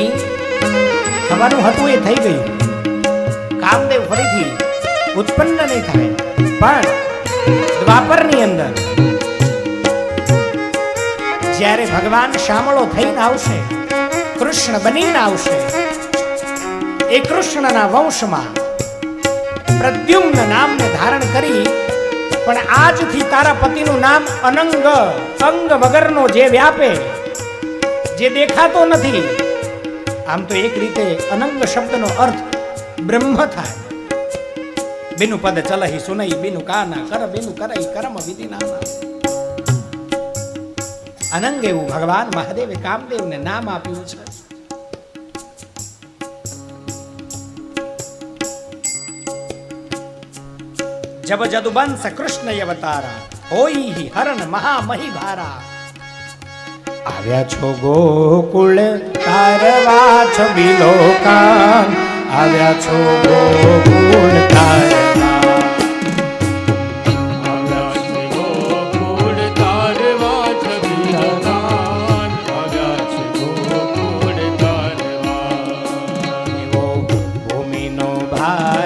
એ થવાનું હતું એ થઈ ગયું. કામદેવ ફરીથી ઉત્પન્ન નહીં થાય, પણ દ્વાપરની અંદર જ્યારે ભગવાન શામળો થઈને આવશે, કૃષ્ણ બનીને આવશે, એ કૃષ્ણના વંશમાં પ્રદ્યુમ્ન નામને ધારણ કરી, પણ આજથી તારા પતિનું નામ અનંગ અંગ વગરનો જે વ્યાપે, જે દેખાતો નથી આમ તો એક રીતે અનંગ શબ્દનો અર્થ બ્રહ્મ થાય. બિનુ પદ ચલહી સુનઈ, બિનુ કાના કર, બિનુ કરઈ કરમ વિધિ નાના. અનંગ એવું ભગવાન મહાદેવે કામદેવને નામ આપ્યું છે. જબ જદુવંશ કૃષ્ણ અવતારા, હોઈ હરણ મહામહી ભારા આવ્યા છો ગોકુળ તારવા છો બિલોકાન આવ્યા છો ગોકુળ તારવા આવ્યા છે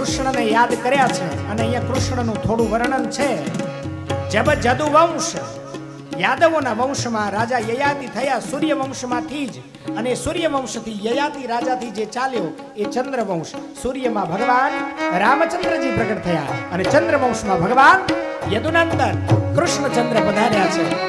કૃષ્ણને યાદ કર્યા છે અને અહીંયા કૃષ્ણનું થોડું વર્ણન છે. જબ જદુવંશ યાદવોના વંશમાં રાજા યયાતિ થયા સૂર્યવંશમાંથી જ અને સૂર્યવંશથી યયાતિ રાજાથી જે ચાલ્યો એ ચંદ્રવંશ સૂર્યમાં ભગવાન રામચંદ્રજી પ્રગટ થયા અને ચંદ્રવંશમાં ભગવાન યદુનંદન કૃષ્ણચંદ્ર પધાર્યા છે.